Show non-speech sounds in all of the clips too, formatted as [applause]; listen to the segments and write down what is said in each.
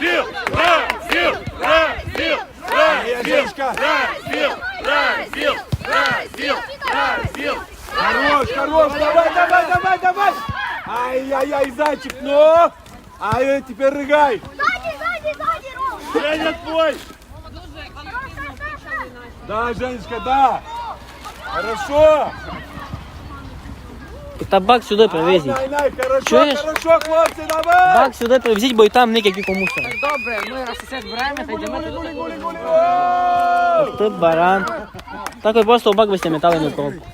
Бразил! Бразил! Бразил! Бразил! Бразил! Бразил! Бразил! Бразил! Хорош, хорош, давай, давай, давай, давай! Ай-яй-яй, зайчик, ну! Ай, теперь рыгай! Сзади, сзади, сзади, Ром! Женя твой! Да, Женечка, да! Хорошо! Та бак сюди привезіть. Най, най, хорошо, Чуєш? хорошо, хлопці, давай! Бак сюди привезіть, бо і там ник і мусор. Добре, ми раз усе збираємо та йдемо Гули, гули, туди. гули, гули! Оу! Ти баран. Так ви просто в бак висте метали на коробку.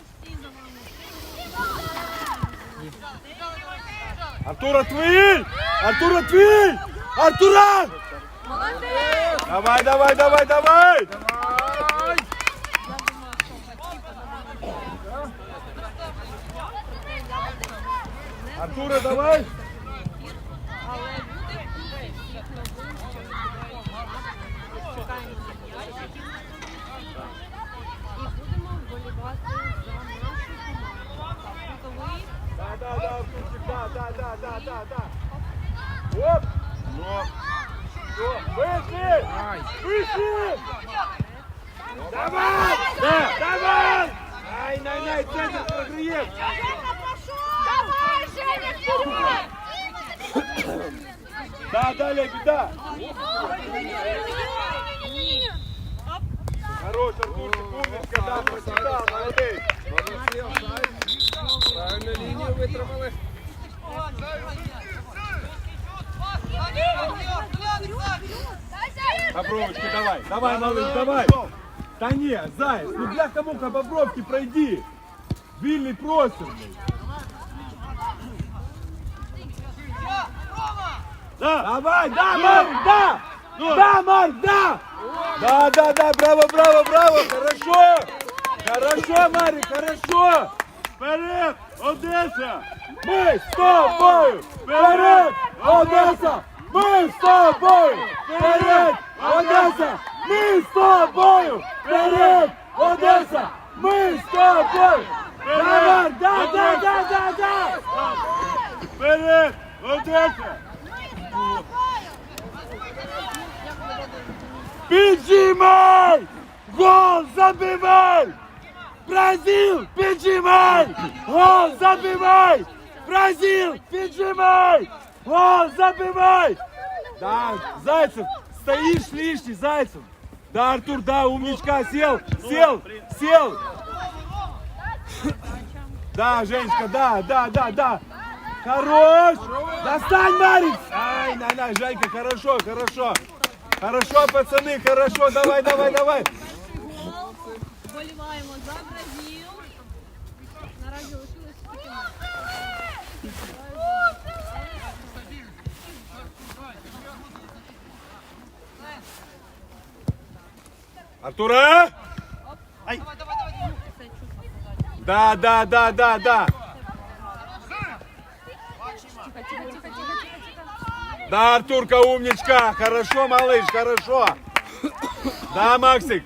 Артура, твій! Артура, твій! Артура! Давай, давай, давай, давай! Артура, давай! Да, да, да, да, да, да, да, да, да. Оп! Ну. Все, вышли! Вышли! Давай! Да, давай! Ай, най, най, центр прогреет! Вперед! Да, далее, беда! Хорош, Артурчик, умничка, да, прочитал, молодец! Правильно линию вытравили. Бобровочка, давай, давай, малыш, давай. Да не, заяц, ну для кому-ка Бобровки пройди. Вильный просит. Да! Давай, да, Марк, да! Да, Марк, да! Да, да, да, браво, браво, браво, хорошо! Хорошо, Марик, хорошо! Вперед! Одеса! Мы с тобою! Вперед! Одесса! Мы с тобою! Вперед! Одесса! Мы с тобою! Вперед! Одесса! Мы с тобою! Давай, да, да, да, да, да! Вперед! Одеса! Піджимай! Гол забивай! Бразил, піджимай! Гол забивай! Бразил, піджимай! Гол забивай! Да, Зайцев, стоишь лишний, Зайцев! Да, Артур, да, умничка, сел, сел, сел! Да, Женечка, да, да, да, да! Хорош! Достань, Марик! Ай, на, на, Женька, хорошо, хорошо! Хорошо, пацаны, хорошо, давай, давай, давай! Вболіваємо за Бразил. Наразі лишилось тільки ми. Артура! Да, да, да, да, да! Да, Артурка, умничка! Хорошо, малыш, хорошо! Да, Максик!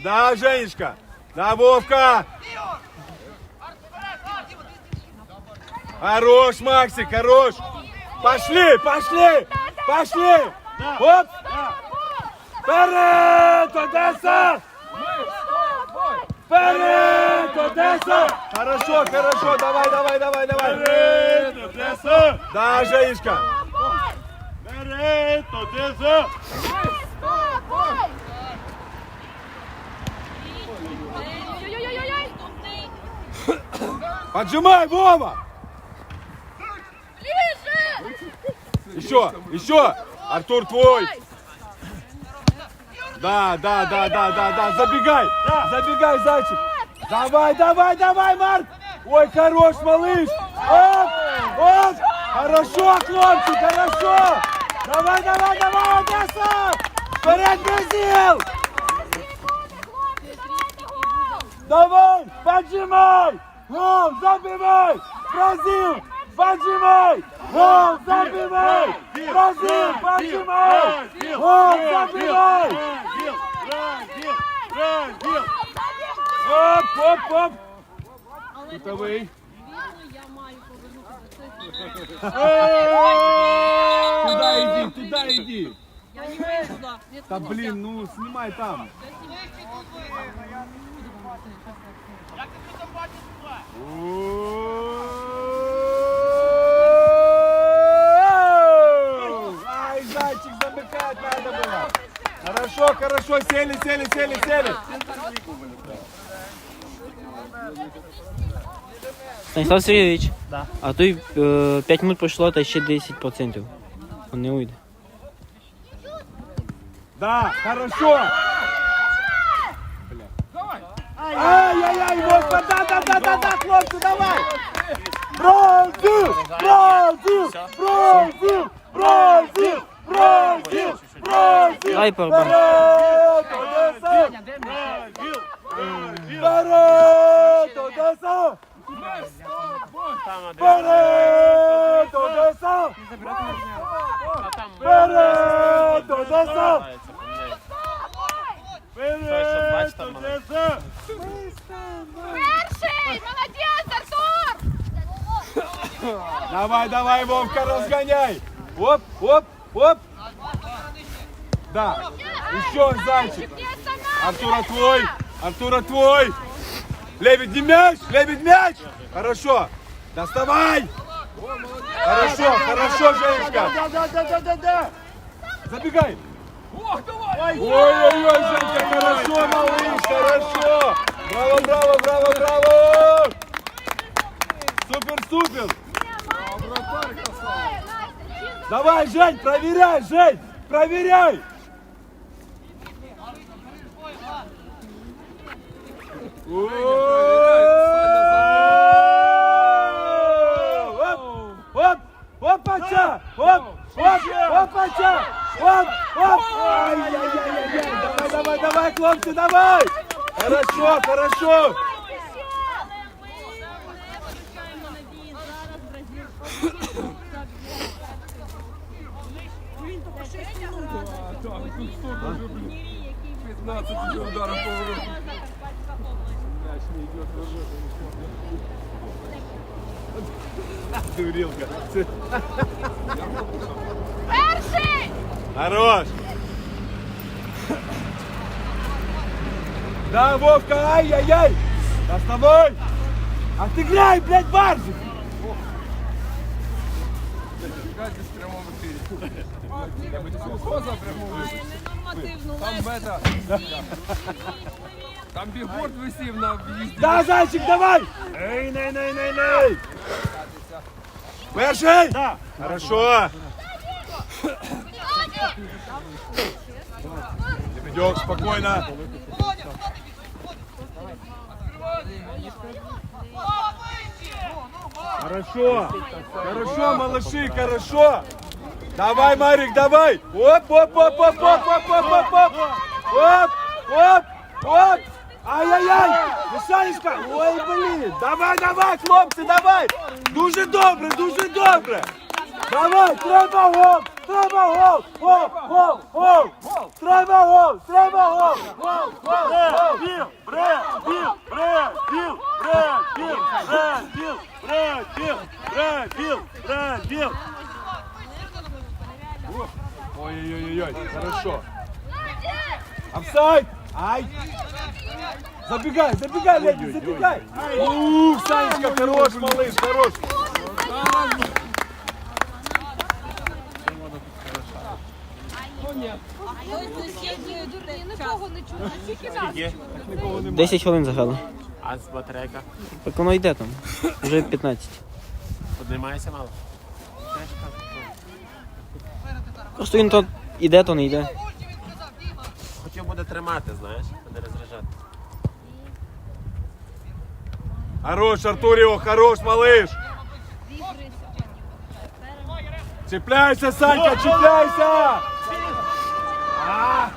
Да, Женечка! Да, Вовка! Хорош, Максик, хорош! Пошли, пошли! Пошли! Оп! Вперед, Одесса! Вперед, Одесса! Хорошо, хорошо, давай, давай, давай, давай! Вперед! Одеса! Да, Женечка! Вперед! Одеса! [coughs] Поджимай, Вова! Еще, еще! Артур твой! Да, да, да, да, да, да, забегай! Забегай, зайчик! Давай, давай, давай, Марк! Ой, хорош, малыш! Оп! Оп! Хорошо, хлопцы, хорошо! Давай, давай, давай, Одесса! Вперед, Бразил! Давай, поджимай! Гол, забивай! Бразил, поджимай! Гол, забивай! Бразил, поджимай! Гол, забивай! Бразил! Бразил! Оп, оп, оп! Але Кутовий. вірно, я маю повернути до Туда иди, туда иди. Я не вижу туда. Нет, Да нет, блин, ну снимай там. Ай, зайчик, замыкать надо было. Хорошо, хорошо, сели, сели, сели, сели. Станіслав Сергійович, а то й 5 минут пройшло, та ще 10%. Он не уйде. Да, хорошо. Ай-яй-яй, вот, да, да, да, да, да, хлопцы, давай. Бразил, Бразил, Бразил, Бразил, Бразил, Бразил. Ай, барабан. Вперед, Одесса! Бразил! Бразил! Вперед, Одесса! Вперед, Одесса! Вперед, Одесса! Вперед, Одеса! Перший! Молодець, Артур! Давай, давай, Вовка, разгоняй! Оп, оп, оп! Да, еще зайчик! Где сама? Артура твой! Артура твой! Лебедь не мяч! Лебедь мяч! Хорошо! Доставай! Хорошо, хорошо, Женечка! Да, да, да, да, да, да! Забегай! Ой-ой-ой, Женька, хорошо, малыш, хорошо! Браво, браво, браво, браво! Супер, супер! Давай, Жень, проверяй, Жень! Проверяй! Оп! Опача! Оп! Оп! Опача! Оп! Оп! Ай-яй-яй-яй! Давай, давай, давай, хлопці, давай! Хорошо, хорошо! Так, тут 100 даже, блин. 15 ударов по вороту песня идет в [laughs] Дурилка. Перший! Хорош! Да, Вовка, ай-яй-яй! Да с тобой! А Отыграй, блядь, Барзик! Гадість в прямому ефірі. Я би слухоза Там бета. Там бігборд висів на в'їзді. Да, зайчик, давай. Эй, ней, ней, ней, ней. Перший. Да! Хорошо. Лебедек, спокойно. Хорошо. Хорошо, малыши, хорошо. Давай, Марик, давай. Оп, оп, оп, оп, оп, оп, оп, оп, оп. Оп, оп, оп. Ай-яй-яй! Мішанечка! Ой, блін! Давай, давай, хлопці, давай! Дуже добре, дуже добре! Давай, треба гол! Треба гол! Гол, гол, гол! Треба гол! Треба гол! Гол, гол, гол! Біл, бре, біл, бре, біл, бре, біл, бре, біл, бре, біл, бре, біл, бре, біл! Ой-ой-ой, хорошо! Офсайд! Ай! Забегай, забегай, Леди, забегай! Ух, Санечка, хорош, малыш, хорош! Нікого не чула, тільки нас. 10 хвилин заграли. А з батарейка? Так воно йде там. Вже 15. Піднімається мало? Просто він то іде, то не йде. Хотів буде тримати, знаєш, Хорош, Артуріо, хорош, малыш! Цепляйся, Санька, чіпляйся! А!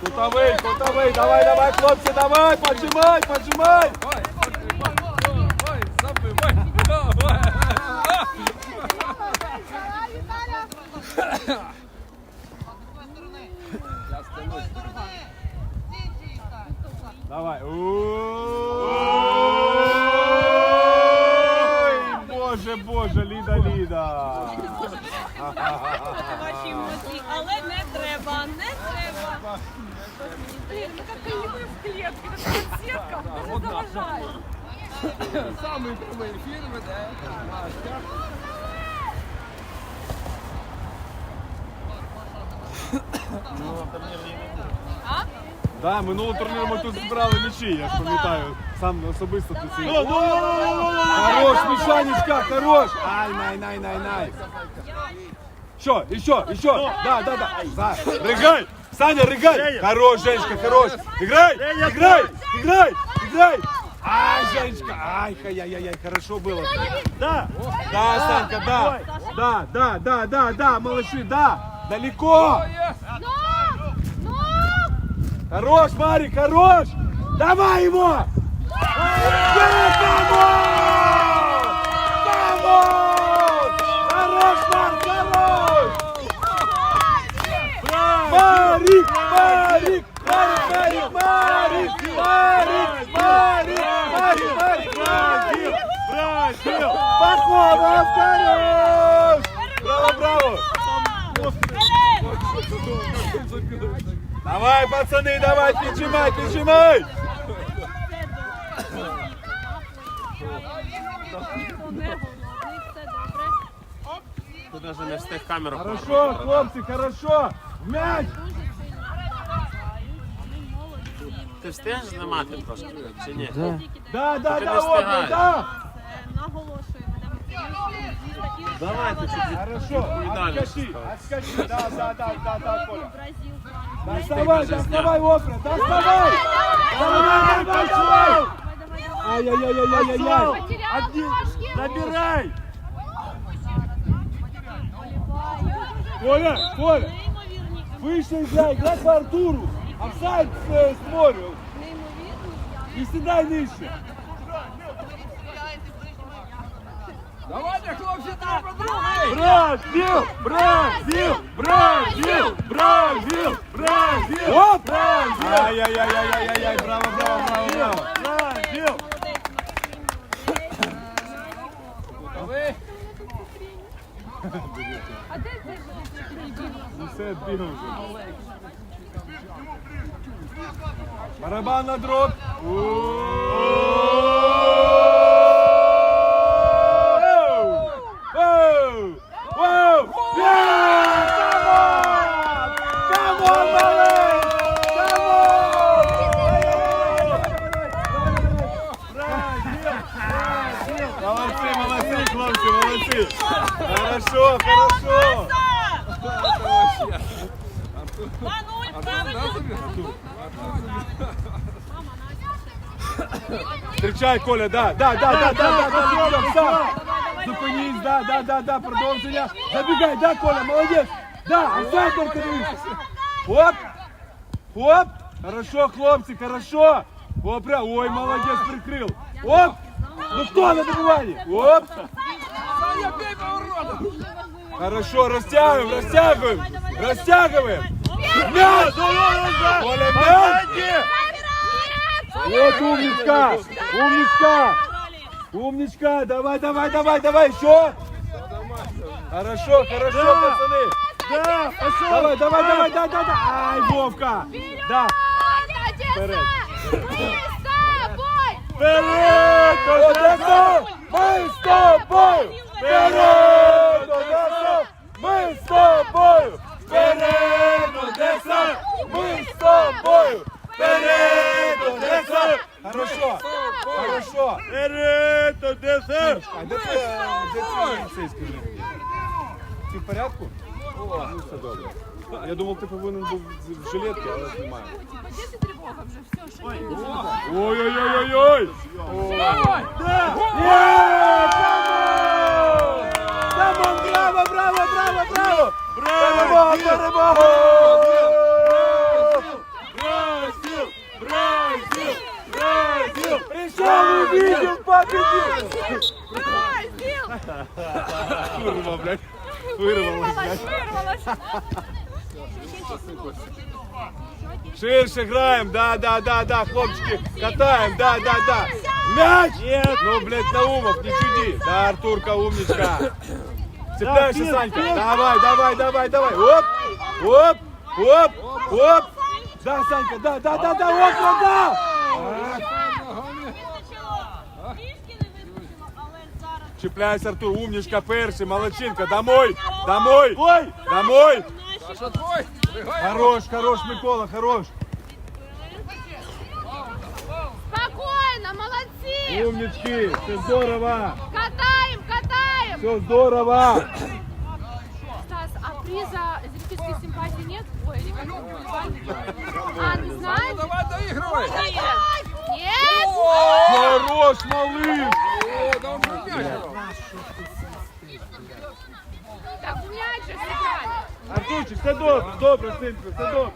Кутовий, кутовий, давай, давай, хлопці, давай, поджимай, поджимай! Ой, діда. Ваші емоції, але не треба, не треба. Блін, ну как льви в клетке, така сетка, дуже заважає. Самий прямий ефір веде. Настя. Ну, а там не А? Да, минулого турніру ми тут збирали м'ячі, я ж пам'ятаю. Сам особисто тут Ну, сидів. ну, ну, ну, ну, ну, ну. Хорош, Мишанечка, хорош! Ай, най, най, най, най. Еще, еще, еще. Да, да, да. За. Рыгай! Саня, рыгай! Женя. Хорош, Женечка, хорош! Играй! Женя, Играй! Играй! Играй! Ай, Женечка! Ай, яй-яй-яй, хорошо было. Да. Да, Санька, да! Да, да, да, да, да, малыши, да! Далеко! Ну! Ну! Хорош, Марик, хорош! Давай его! Да, камон! Камон! Хорош, Марк, хорош! Марик, Марик, Марик, Марик, Марик, Марик, Марик, Марик, Марик, Марик! Бразил. Пахомов, хорош! Браво, браво! Давай, пацаны, давай, прижимай, прижимай! Тут навіть не встиг камеру. Хорошо, хлопці, хорошо! Мяч! Ти встигнеш знімати трошки? Чи ні? Да, да, Ти да, не опа, встигаєш. да! Давайте чуть-чуть Хорошо, отскочи, отскочи, да, да, да, да, да, Коля. Доставай, доставай, Опра, доставай! Давай, давай, доставай! Ай-яй-яй-яй-яй-яй! Один, Набирай. Коля, Коля! Вышли из игра, играй по Артуру! Офсайд с морю! И седай ниже. Давайте, хлопці, треба другий. Бразил. Бразил. Бразил. Бразил. Бразил. Оп! Ай-яй-яй-яй-яй-яй, браво, браво, браво, браво! Бразил. Ви. А де це ж дебіл? Ну все, бігав вже. Барабан на дрот. Воу! Встречай, Коля, да, да, да, да, да, да, да, Коля, сам. Зупинись, да, да, да, да, продовження. Забігай, да, Коля, молодець. Да, офсайд только дивись. Оп, оп. Хорошо, хлопці, хорошо. О, прям, ой, молодець, прикрив. Оп. Ну кто на добивании? Оп. Хорошо, растягиваем, растягиваем, растягиваем. Мяч! Коля, мяч! Вот умничка! Умничка! Умничка! Давай, давай, давай, давай, еще! Хорошо, хорошо, Да. пацаны! Да, пошел. Давай, давай, давай, да, да, да! Ай, Вовка! Да! Вперед! С тобой! Вперед, Одеса! Мы с тобою! Вперед, Одеса! Мы с тобою! Вперед, Одеса! Мы с тобою! Вперед, Одеса! Хорошо! Хорошо! Вперед, Одесса! А де це, де це цей, скажи мені? Ти в порядку? О, ну все добре. Я думав, ти повинен був в жилетці, але немає. Подіти тривога вже, все, що ти Ой-ой-ой-ой-ой! Давай. Да! Є! Камон! Камон, браво, браво, браво, браво! Перемога, Пришел, увидел, победил! Бразил! Курва, блядь. Вырвалась, блядь. Ширше граем, да, да, да, да, хлопчики, катаем, да, да, да. Мяч! Нет! Ну, блядь, Наумов, не чуди. Да, Артурка, умничка. Цепляйся, Да, Санька. Давай, давай, давай, давай. Оп, оп, оп, оп. Да, Санька, да, да, да, да, окна, да! Ногами. Трішки не вистачило, але зараз Чіпляйся, Артур, умничка перший, молодчинка, домой, домой, ой, домой. Хорош, хорош, Микола, хорош. Спокойно, молодцы! Умнички, все здорово, Катаем, катаем! все здорово. Стас, а приза зрительской симпатии нет? Ой, или как он А, не знаешь? Давай доигрывай. Нет! Хорош, малыш. Так мяч же сыграли. Артурчик, все добре, добре, синку, все добре.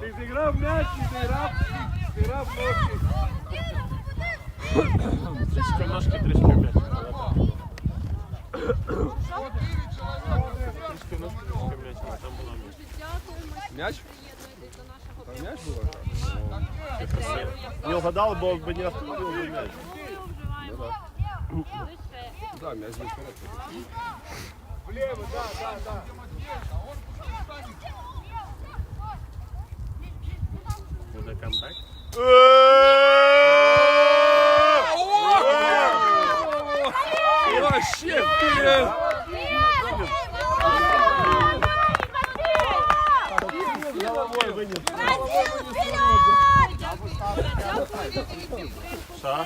Ти зіграв м'яч, ти зіграв, зіграв ножки. Трішки ножки, трішки м'яч. Трішки ножки, трішки м'яч, але там була м'яч. Мяч? Там мяч было? Не угадал, бо бы не остановил бы мяч. Да, мяч был вперед. Влево, да, да, да. Буде камбек. Вообще вперед. Головой вынес. Що?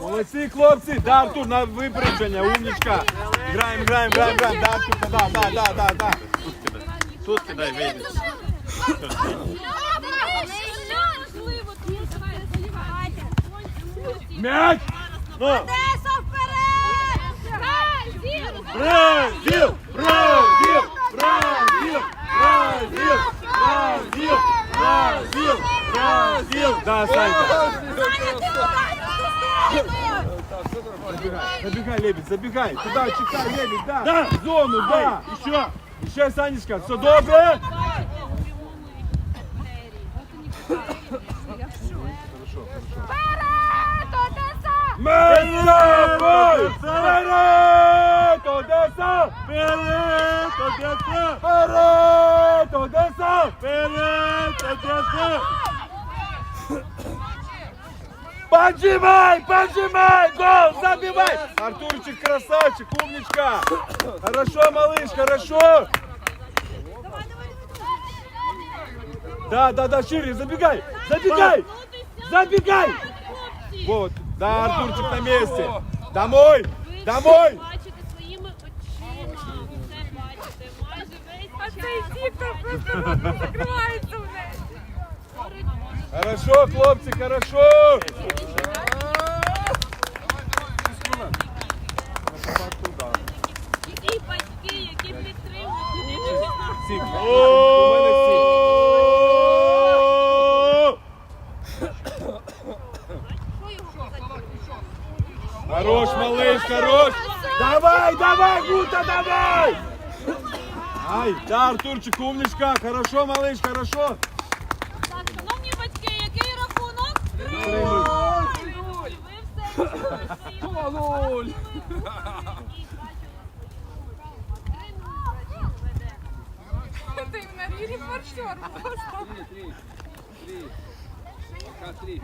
Молодці, хлопці! Да, Артур, на випередження, умнічка. Граємо, граємо, граємо, граємо. Да, Артур, да, да, да, да, да. Тут кидай, вийдеш. М'яч! Ну! Бразил! Бразил! Бразил! Бразил! Бразил! Бразил! Бразил! Да, Санька! Саня, ты ударил! Забегай, лебедь, забегай. Туда, чекай, лебедь, да. Да. В зону, да. Еще! Ще, Санечка, все добре? Вперед, Одеса! Вперед! Одеса! Вперед, Одесса! Вперед! Одеса! Вперед, Одесса! Поджимай, поджимай! Гол, забивай! Артурчик красавчик, умничка! Хорошо, малыш, хорошо! Да, да, да, шире, забегай! Забегай! Забегай! Вот, да, Артурчик на месте! Домой! Домой! бачите своїми очима. Все бачите. Майже весь час. закривається в неї. Хорошо, хлопці, хорошо! Сік. О! У мене сік. Хорош, малыш, хорош! Давай, давай, Гута, давай! Ай, да, Артурчик, умничка, хорошо, малыш, хорошо! Так, шановні батьки, який рахунок? Нуль. Ви все Два-нуль. Ти на рілі борщор. Три, три, три. Пока три.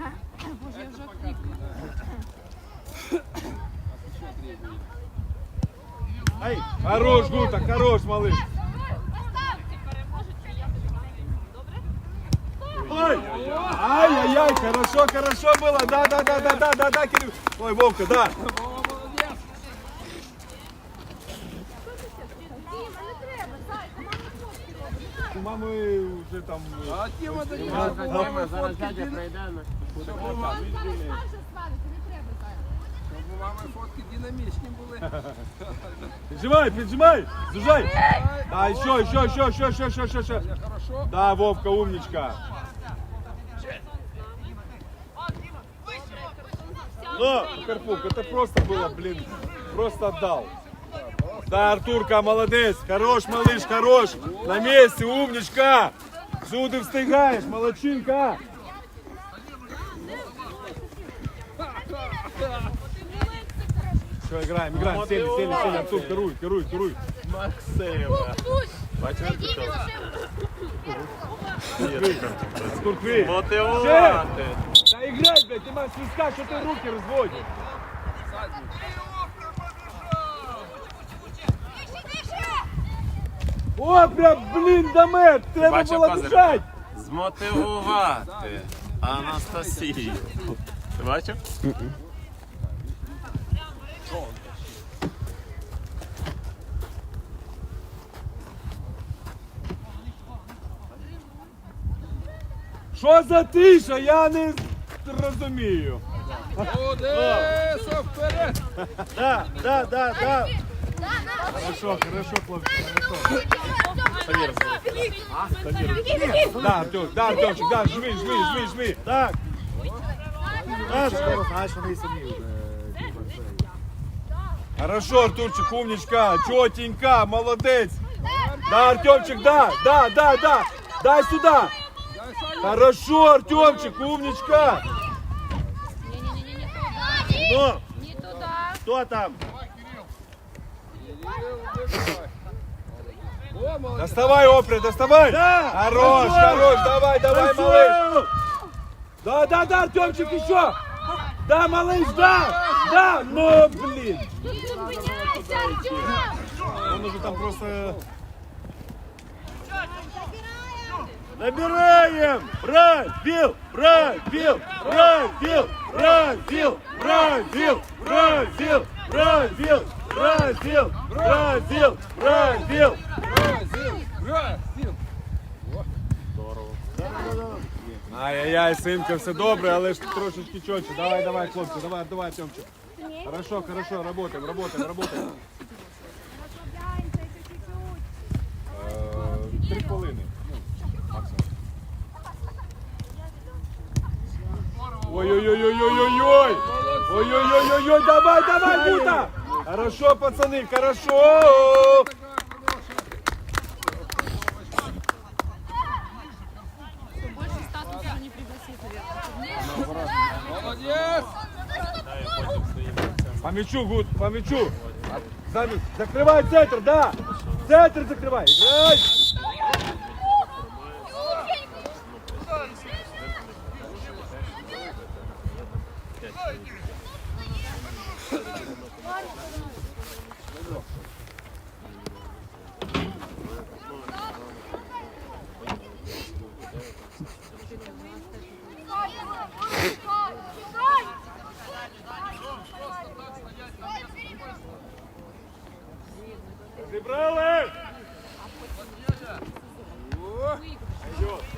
Боже, я вже клікну. Еще три будет. Ай, хорош, Гута, хорош, малыш! переможуть, і я тобі Добре? Ой! Ай-яй-яй, хорошо, хорошо было, да, да, да, да, да, да, да, Кирилл. Ой, Вовка, да. мами вже там. А тема до нього. Зараз дядя прийде. Ну. Щоб у мами фотки динамічні були. Піджимай, піджимай, зужай. Да, еще, еще, еще, еще, еще, еще, еще, еще. Хорошо? Да, Вовка, умничка. Ну, Но, Карпук, это просто было, блин, просто отдал. Да, Артурка, молодец, Хорош, малыш, хорош. На месте, умничка. Всюди встигаєш, молодчинка. Що, играем? граємо. сели, сели, сильно. Артур, керуй, керуй, керуй. Максима. Бачиш, що? Артурки. Мотивувати. Та іграй, блядь, ти маєш свистка, що руки разводишь? О, прям, блин, Дамет, треба Бачив було козир? бежать. Змотивувати Анастасію. Ти бачив? Що за тиша? Я не розумію. Одеса вперед! да, да, да, да. Хорошо, хорошо, хлопці, хорошо. Да, Артем, да, Артемчик, да, жми, жми, жми, жми. Так. Так, Хорошо, Артурчик, умничка, четенька, молодец. Да, Артемчик, да, да, да, да. Дай сюда. Хорошо, Артемчик, умничка. Не-не-не, не туда. ну, Не туда. кто там? Доставай, Опри, доставай. Да, Хорош, хорош, давай, давай, малыш. Хорошо. Да, да, да, Артемчик, еще. Да, малыш, да, да, ну, блин. Он уже там просто... Набираем! Пробил! Пробил! Пробил! Пробил! Пробил! Пробил! Пробил! Пробил! Пробил! Пробил! Бразил! Бразил! Ай-яй-яй, синка, все добре, але ж трошечки чотче. Давай, давай, хлопці, давай, давай, Тьомчик. Хорошо, хорошо, работаем, работаем, работаем. Е, Три хвилини. Ну. Ой-ой-ой-ой-ой-ой-ой! Ой-ой-ой-ой-ой, давай, давай, Бута! Хорошо, пацаны, хорошо! Больше статуса не пригласит, наверное. Молодець! По мячу, Гуд, по мячу. Закрывай центр, да! Центр закрывай! Играй! Идет.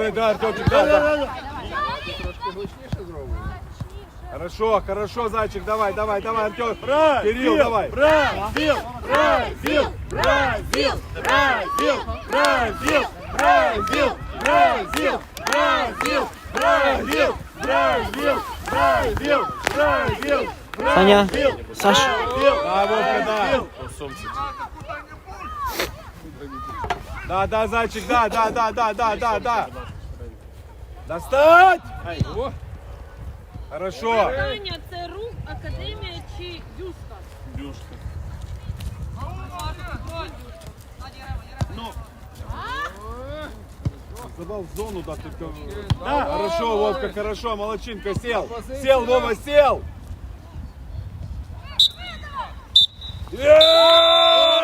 Вперед, вперед, да, да, да. Трошки гучніше зробимо. Хорошо, хорошо, зайчик, давай, давай, давай, Артем. Кирилл, давай. Пробил! Пробил! Пробил! Пробил! Пробил! Пробил! Пробил! Пробил! Пробил! Пробил! Пробил! Пробил! Саня, Саш. Да, Вовка, да. Да, да, зайчик, да, да, да, да, да, да, да. Достать! Ай, о! Хорошо. Питання это рух, Академия чи Юшка. Юшка. Ну. Задал в зону, да, только... Да, хорошо, Вовка, хорошо, молодчинка, сел. Сел, Вова, сел! Yeah!